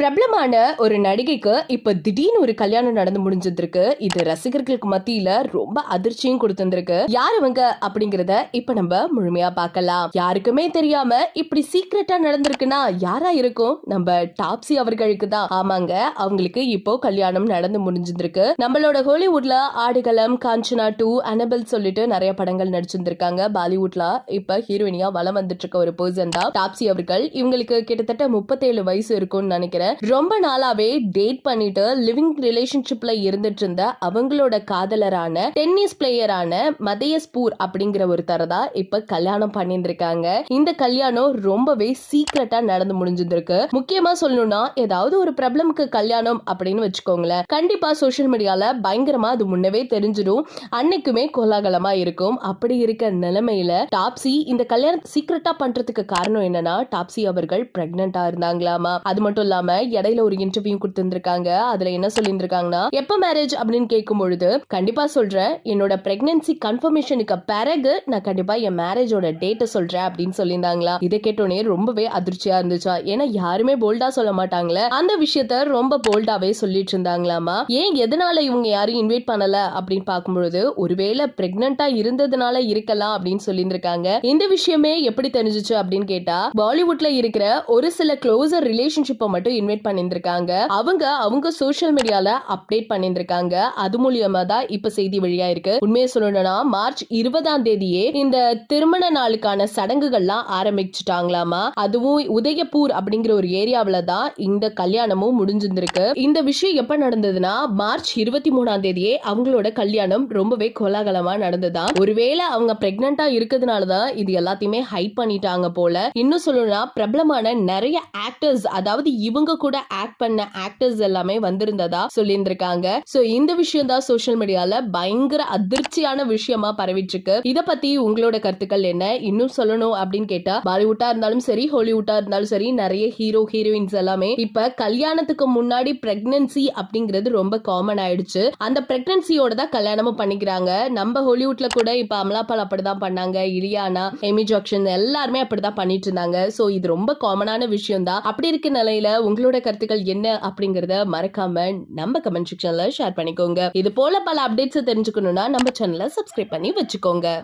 பிரபலமான ஒரு நடிகைக்கு இப்ப திடீர்னு ஒரு கல்யாணம் நடந்து முடிஞ்சிருக்கு இது ரசிகர்களுக்கு மத்தியில ரொம்ப அதிர்ச்சியும் கொடுத்திருந்திருக்கு. யார் இவங்க அப்படிங்கறத இப்ப நம்ம முழுமையா பார்க்கலாம். யாருக்குமே தெரியாம இப்படி சீக்கிரட்டா நடந்திருக்குன்னா யாரா இருக்கும்? நம்ம டாப்ஸி அவர்களுக்கு தான். ஆமாங்க அவங்களுக்கு இப்போ கல்யாணம் நடந்து முடிஞ்சிருக்கு நம்மளோட ஹாலிவுட்ல ஆடுகளம் காஞ்சனா டூ அனபல் சொல்லிட்டு நிறைய படங்கள் நடிச்சிருந்திருக்காங்க. பாலிவுட்ல இப்ப ஹீரோயினியா வளம் வந்துட்டு இருக்க ஒரு பர்சன் தான். டாப்ஸி அவர்கள் இவங்களுக்கு கிட்டத்தட்ட முப்பத்தேழு வயசு இருக்கும்னு நினைக்கிறேன். ரொம்ப நாளாவே டேட் பண்ணிட்டு லிவிங் ரிலேஷன்ஷிப்ல இருந்துட்டு இருந்த அவங்களோட காதலரான டென்னிஸ் பிளேயரான மதயஸ்பூர் அப்படிங்கிற ஒருத்தர் தான் இப்ப கல்யாணம் பண்ணியிருந்திருக்காங்க. இந்த கல்யாணம் ரொம்பவே சீக்கிரட்டா நடந்து முடிஞ்சிருந்திருக்கு. முக்கியமா சொல்லணும்னா ஏதாவது ஒரு பிரபலமுக்கு கல்யாணம் அப்படின்னு வச்சுக்கோங்களேன். கண்டிப்பா சோஷியல் மீடியால பயங்கரமா அது முன்னவே தெரிஞ்சிடும் அன்னைக்குமே கோலாகலமா இருக்கும். அப்படி இருக்க நிலைமையில டாப்ஸி இந்த கல்யாணம் சீக்கிரட்டா பண்றதுக்கு காரணம் என்னன்னா டாப்ஸி அவர்கள் பிரெக்னண்டா இருந்தாங்களாமா. அது மட்டும் இல்லாம இடையில ஒரு இன்டர்வியூ கொடுத்திருந்திருக்காங்க. அதுல என்ன சொல்லியிருந்திருக்காங்கன்னா எப்ப மேரேஜ் அப்படின்னு கேட்கும் பொழுது கண்டிப்பா சொல்றேன். என்னோட பிரெக்னன்சி கன்ஃபர்மேஷனுக்கு பிறகு நான் கண்டிப்பா என் மேரேஜோட டேட்டை சொல்றேன் அப்படின்னு சொல்லியிருந்தாங்களா? இதை கேட்டோன்னே ரொம்பவே அதிர்ச்சியா இருந்துச்சா? ஏன்னா யாருமே போல்டா சொல்ல மாட்டாங்களே. அந்த விஷயத்த ரொம்ப போல்டாவே சொல்லிட்டு இருந்தாங்களாமா? ஏன் எதனால இவங்க யாரும் இன்வைட் பண்ணல? அப்படின்னு பார்க்கும்பொழுது ஒருவேளை பிரெக்னண்டா இருந்ததுனால இருக்கலாம் அப்படின்னு சொல்லியிருந்திருக்காங்க. இந்த விஷயமே எப்படி தெரிஞ்சுச்சு அப்படின்னு கேட்டா பாலிவுட்ல இருக்கிற ஒரு சில க்ளோசர் ரிலேஷன்ஷிப்பை மட்டும் இன்வைட் பண்ணியிருந்திருக்காங்க. அவங்க அவங்க சோஷியல் மீடியால அப்டேட் பண்ணியிருந்திருக்காங்க. அது மூலியமா தான் இப்ப செய்தி வழியா இருக்கு. உண்மையை சொல்லணும்னா மார்ச் இருபதாம் தேதியே இந்த திருமண நாளுக்கான சடங்குகள்லாம் ஆரம்பிச்சுட்டாங்களாமா? அதுவும் உதயபூர் அப்படிங்கிற ஒரு ஏரியாவில தான் இந்த கல்யாணமும் முடிஞ்சிருந்திருக்கு. இந்த விஷயம் எப்ப நடந்ததுன்னா மார்ச் இருபத்தி மூணாம் தேதியே அவங்களோட கல்யாணம் ரொம்பவே கோலாகலமா நடந்ததா? ஒருவேளை அவங்க பிரெக்னண்டா இருக்கிறதுனாலதான் இது எல்லாத்தையுமே ஹைட் பண்ணிட்டாங்க போல. இன்னும் சொல்லணும்னா பிரபலமான நிறைய ஆக்டர்ஸ் அதாவது இவங்க கூட ஆக்ட் பண்ண ஆக்டர்ஸ் எல்லாமே வந்திருந்ததா சொல்லியிருந்திருக்காங்க. சோ இந்த விஷயம் தான் சோஷியல் மீடியால பயங்கர அதிர்ச்சியான விஷயமா பரவிட்டு இருக்கு இத பத்தி உங்களோட கருத்துக்கள் என்ன? இன்னும் சொல்லணும் அப்படின்னு கேட்டா பாலிவுட்டா இருந்தாலும் சரி ஹாலிவுட்டா இருந்தாலும் சரி நிறைய ஹீரோ ஹீரோயின்ஸ் எல்லாமே இப்ப கல்யாணத்துக்கு முன்னாடி பிரெக்னன்சி அப்படிங்கிறது ரொம்ப காமன் ஆயிடுச்சு. அந்த பிரெக்னன்சியோட தான் கல்யாணமும் பண்ணிக்கிறாங்க. நம்ம ஹாலிவுட்ல கூட இப்ப அமலாபால் அப்படிதான் பண்ணாங்க இலியானா எமி ஜாக்சன் எல்லாருமே அப்படிதான் பண்ணிட்டு இருந்தாங்க. சோ இது ரொம்ப காமனான விஷயம் தான் அப்படி இருக்க நிலையில உங்களோட கருத்துக்கள் என்ன அப்படிங்கறத மறக்காம நம்ம கமெண்ட் செக்ஷன்ல ஷேர் பண்ணிக்கோங்க. இது போல பல அப்டேட்ஸ் தெரிஞ்சுக்கணும்னா நம்ம சேனலை சப்ஸ்கிரைப் பண்ணி வச்சுக்கோங்க.